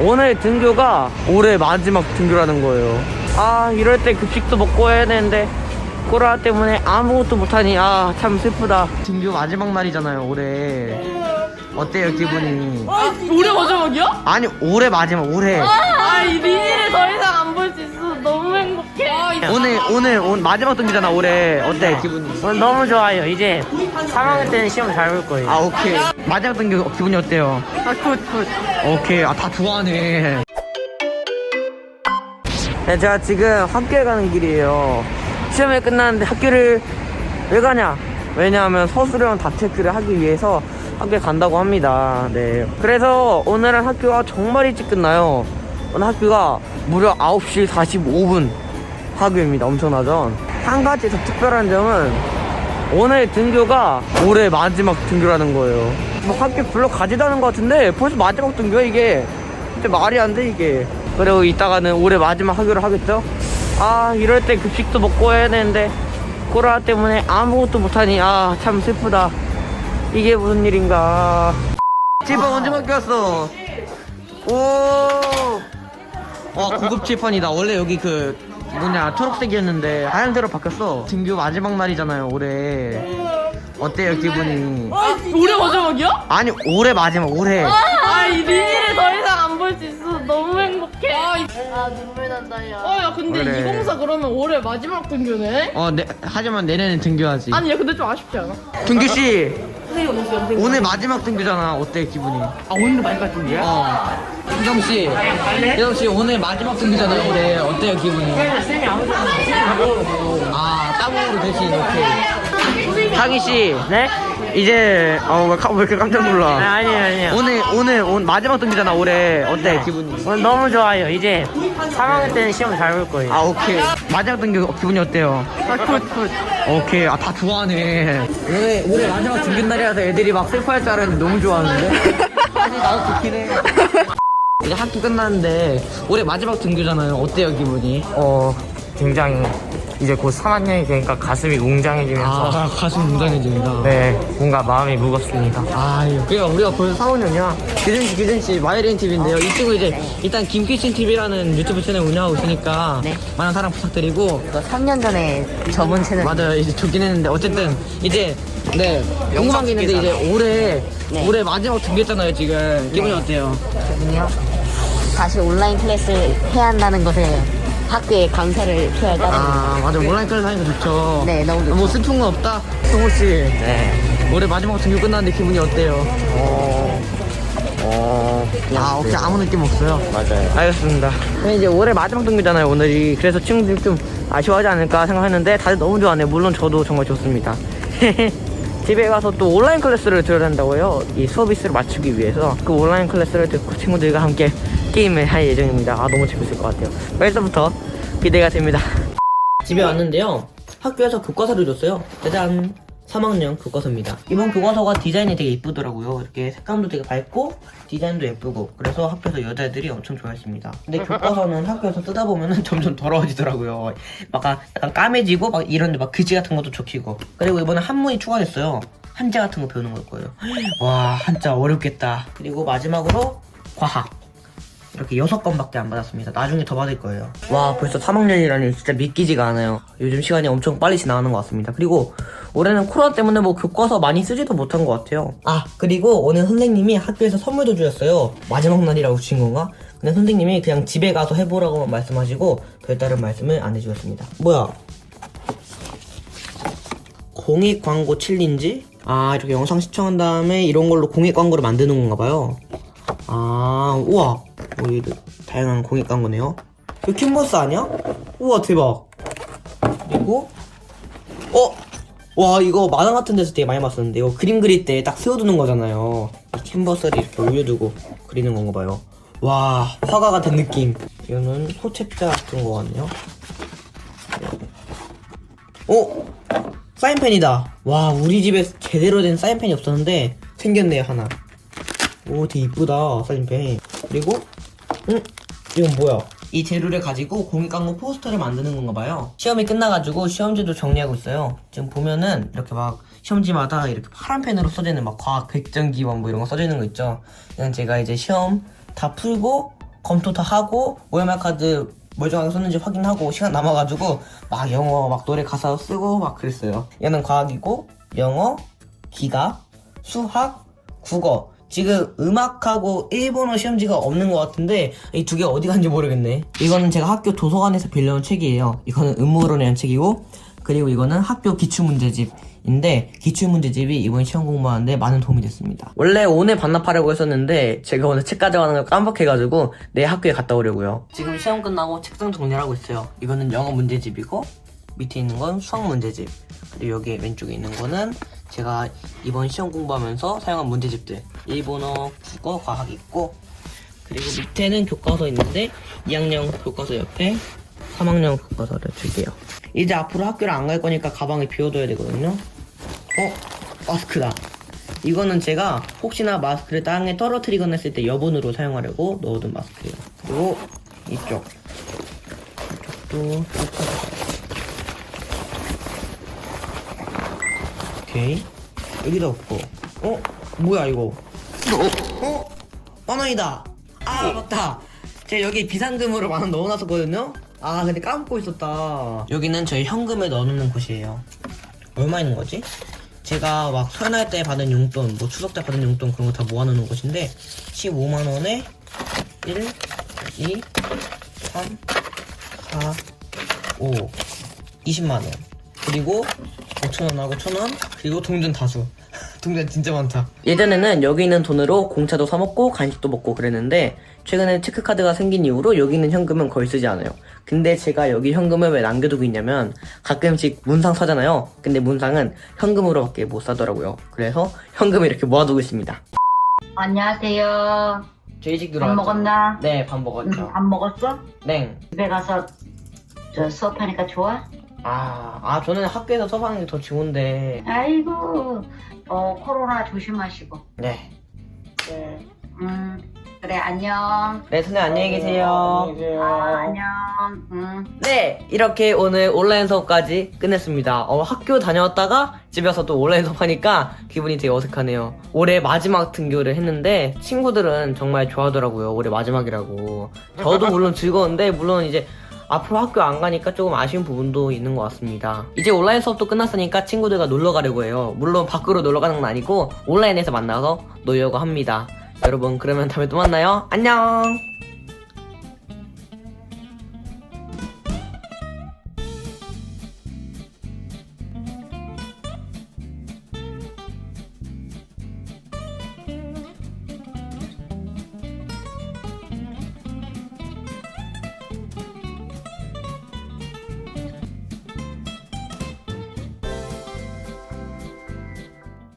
오늘 등교가 올해 마지막 등교라는 거예요. 아, 이럴 때 급식도 먹고 해야 되는데, 코로나 때문에 아무것도 못하니, 아, 참 슬프다. 등교 마지막 날이잖아요, 올해. 어때요, 기분이? 올해 마지막이야? 아니, 올해 마지막, 올해. 아, 이 리니를 더 이상 오늘, 오늘, 오늘 마지막 등교잖아, 올해. 어때, 기분이? 오늘 너무 좋아요. 이제 3학년 때는 시험 잘 볼 거예요. 아, 오케이. 마지막 등교 기분이 어때요? 아, 굿, 굿. 오케이. 아, 다 좋아하네. 네, 제가 지금 학교에 가는 길이에요. 시험이 끝났는데 학교를 왜 가냐? 왜냐하면 서술형 다 체크를 하기 위해서 학교에 간다고 합니다. 네. 그래서 오늘은 학교가 정말 일찍 끝나요. 오늘 학교가 무려 9시 45분 학교입니다. 엄청나죠? 한 가지 더 특별한 점은 오늘 등교가 올해 마지막 등교라는 거예요. 뭐 학교 불러 가지다는 것 같은데 벌써 마지막 등교야 이게. 진짜 말이 안 돼 이게. 그리고 이따가는 올해 마지막 학교를 하겠죠? 아 이럴 때 급식도 먹고 해야 되는데 코로나 때문에 아무것도 못하니 아 참 슬프다. 이게 무슨 일인가. 집은 언제 바뀌었어? 오. 와 고급 칠판이다. 원래 여기 그 뭐냐 초록색이었는데 하얀색으로 바뀌었어. 등교 마지막 날이잖아요 올해. 어때요 기분이? 올해 마지막이야? 아니 올해 마지막 올해. 아, 이 리니를 더 이상 안 볼수 행복해. 아, 눈물 난다, 야. 어, 야, 근데 그래. 2024 그러면 올해 마지막 등교네? 어 네, 하지만 내년엔 등교하지. 아니, 야, 근데 좀 아쉽지 않아? 등교 씨 오늘 마지막 등교잖아. 어때 기분이? 아, 오늘도 마지막 등이야? 어. 희정 씨, 희정 씨 오늘 마지막 등교잖아요 올해. 어때요 기분이? 쌤이 아무도 안아 따봉으로 대신 오케이. 하기 씨, 네? 이제 어왜 왜 이렇게 깜짝 아, 놀라? 아니에요, 아니에요. 오늘 오늘 오늘 마지막 등교잖아 올해. 어때 기분이? 오늘 너무 좋아요. 이제 3학년 때는 시험 잘 볼 거예요. 아 오케이 마지막 등교 기분이 어때요? 아, 굿, 굿. 오케이 아 다 좋아하네 올해 올해 마지막 등교 날이라서 애들이 막 슬퍼할 줄 알았는데 너무 좋아하는데 아니 나도 좋긴 해 이제 학기 끝났는데 올해 마지막 등교잖아요 어때요 기분이? 어, 굉장히 이제 곧 3학년이 되니까 가슴이 웅장해지면서 아 가슴 웅장해진다 네, 뭔가 마음이 무겁습니다. 아 그러니까 우리가 벌써 4학년이야 규준 씨 규준 씨 마이린 TV인데요 이 친구 이제 일단 김키친 TV라는 유튜브 채널 운영하고 있으니까 네. 많은 사랑 부탁드리고 이거 3년 전에 접은 채널 맞아요 이제 좋긴 했는데 어쨌든 이제 네 궁금한 게 있는데 이제 올해 네. 올해 마지막 등교했잖아요 지금 기분이 어때요? 거든요. 다시 온라인 클래스를 해야 한다는 것에 학교에 강사를 표할 따르는 아 맞아. 온라인 클래스 하니까 좋죠. 네, 너무 좋죠. 뭐 슬픈 건 없다? 성호 씨. 네. 올해 마지막 등교 끝났는데 기분이 어때요? 어, 어, 아 혹시 아무 느낌 없어요? 맞아요. 알겠습니다. 근데 이제 올해 마지막 등교잖아요 오늘이. 그래서 친구들이 좀 아쉬워하지 않을까 생각했는데 다들 너무 좋아하네요. 물론 저도 정말 좋습니다. 집에 가서 또 온라인 클래스를 들어야 된다고요? 이 서비스를 맞추기 위해서. 그 온라인 클래스를 듣고 친구들과 함께 게임을 할 예정입니다. 아 너무 재밌을 것 같아요. 벌써부터 기대가 됩니다. 집에 왔는데요. 학교에서 교과서를 줬어요. 짜잔 3학년 교과서입니다. 이번 교과서가 디자인이 되게 이쁘더라고요. 이렇게 색감도 되게 밝고 디자인도 예쁘고 그래서 학교에서 여자애들이 엄청 좋아했습니다. 근데 교과서는 학교에서 뜯다 보면은 점점 더러워지더라고요. 막 약간 까매지고 막 이런데 막 글씨 같은 것도 적히고. 그리고 이번에 한문이 추가됐어요. 한자 같은 거 배우는 걸 거예요. 와 한자 어렵겠다. 그리고 마지막으로 과학 이렇게 여섯 건밖에 안 받았습니다. 나중에 더 받을 거예요. 와, 벌써 3학년이라니 진짜 믿기지가 않아요. 요즘 시간이 엄청 빨리 지나가는 것 같습니다. 그리고 올해는 코로나 때문에 뭐 교과서 많이 쓰지도 못한 것 같아요. 아, 그리고 오늘 선생님이 학교에서 선물도 주셨어요. 마지막 날이라고 주신 건가? 근데 선생님이 그냥 집에 가서 해보라고만 말씀하시고 별다른 말씀을 안 해주셨습니다. 뭐야? 공익 광고 챌린지? 아, 이렇게 영상 시청한 다음에 이런 걸로 공익 광고를 만드는 건가 봐요. 아, 우와. 여기 다양한 공익 광고네요. 이거 캔버스 아니야? 우와, 대박. 그리고, 어? 와, 이거 만화 같은 데서 되게 많이 봤었는데, 이거 그림 그릴 때 딱 세워두는 거잖아요. 이 캔버스를 이렇게 올려두고 그리는 건가 봐요. 와, 화가 같은 느낌. 이거는 소책자 같은 거 같네요. 어? 사인펜이다. 와, 우리 집에 제대로 된 사인펜이 없었는데, 생겼네요, 하나. 오, 되게 이쁘다, 사진펜. 그리고, 응? 이건 뭐야? 이 재료를 가지고 공익 광고 포스터를 만드는 건가 봐요. 시험이 끝나가지고 시험지도 정리하고 있어요. 지금 보면은 이렇게 막 시험지마다 이렇게 파란 펜으로 써져 있는 막 과학 백전기원 뭐 이런 거 써져 있는 거 있죠. 이건 제가 이제 시험 다 풀고 검토 다 하고 OMR 카드 멀쩡하게 썼는지 확인하고 시간 남아가지고 막 영어 막 노래 가사 쓰고 막 그랬어요. 얘는 과학이고 영어, 기가, 수학, 국어. 지금 음악하고 일본어 시험지가 없는 것 같은데 이 두 개 어디 간지 모르겠네. 이거는 제가 학교 도서관에서 빌려온 책이에요. 이거는 음모론이라는 책이고 그리고 이거는 학교 기출문제집 인데 기출문제집이 이번 시험 공부하는데 많은 도움이 됐습니다. 원래 오늘 반납하려고 했었는데 제가 오늘 책 가져가는 걸 깜빡해가지고 내일 학교에 갔다 오려고요. 지금 시험 끝나고 책상 정리를 하고 있어요. 이거는 영어 문제집이고 밑에 있는 건 수학 문제집 그리고 여기 왼쪽에 있는 거는 제가 이번 시험 공부하면서 사용한 문제집들 일본어, 국어, 과학 있고 그리고 밑에는 교과서 있는데 2학년 교과서 옆에 3학년 교과서를 줄게요. 이제 앞으로 학교를 안 갈 거니까 가방에 비워둬야 되거든요. 어? 마스크다. 이거는 제가 혹시나 마스크를 땅에 떨어뜨리거나 했을 때 여분으로 사용하려고 넣어둔 마스크예요. 그리고 이쪽. 이쪽도 쭉가져가요. 오케이. 여기도 없고. 어? 뭐야 이거? 어? 어? 만원이다. 아 맞다. 제가 여기 비상금으로 만 원 넣어놨었거든요. 아 근데 까먹고 있었다. 여기는 저희 현금을 넣어놓는 곳이에요. 얼마 있는 거지? 제가 막 설날 때 받은 용돈, 뭐 추석 때 받은 용돈 그런 거 다 모아놓는 곳인데 15만 원에 1, 2, 3, 4, 5, 20만 원. 그리고 5천 원하고 천 원, 그리고 동전 다수. 동전 진짜 많다. 예전에는 여기 있는 돈으로 공차도 사 먹고 간식도 먹고 그랬는데 최근에 체크카드가 생긴 이후로 여기 있는 현금은 거의 쓰지 않아요. 근데 제가 여기 현금을 왜 남겨두고 있냐면 가끔씩 문상 사잖아요. 근데 문상은 현금으로밖에 못 사더라고요. 그래서 현금을 이렇게 모아두고 있습니다. 안녕하세요. 저희 집밥 들어왔죠? 먹었나? 네, 밥 응, 먹었죠. 밥 먹었어? 네. 집에 가서 저 수업하니까 좋아? 아, 아 저는 학교에서 수업하는 게 더 좋은데. 아이고, 어 코로나 조심하시고. 네. 네. 음, 그래 안녕. 네, 선생님 안녕히 계세요. 아 안녕. 음. 네, 이렇게 오늘 온라인 수업까지 끝냈습니다. 어, 학교 다녀왔다가 집에 와서 또 온라인 수업하니까 기분이 되게 어색하네요. 올해 마지막 등교를 했는데 친구들은 정말 좋아하더라고요. 올해 마지막이라고. 저도 물론 즐거운데 물론 이제 앞으로 학교 안 가니까 조금 아쉬운 부분도 있는 것 같습니다. 이제 온라인 수업도 끝났으니까 친구들과 놀러 가려고 해요. 물론 밖으로 놀러 가는 건 아니고 온라인에서 만나서 놀려고 합니다. 여러분 그러면 다음에 또 만나요. 안녕!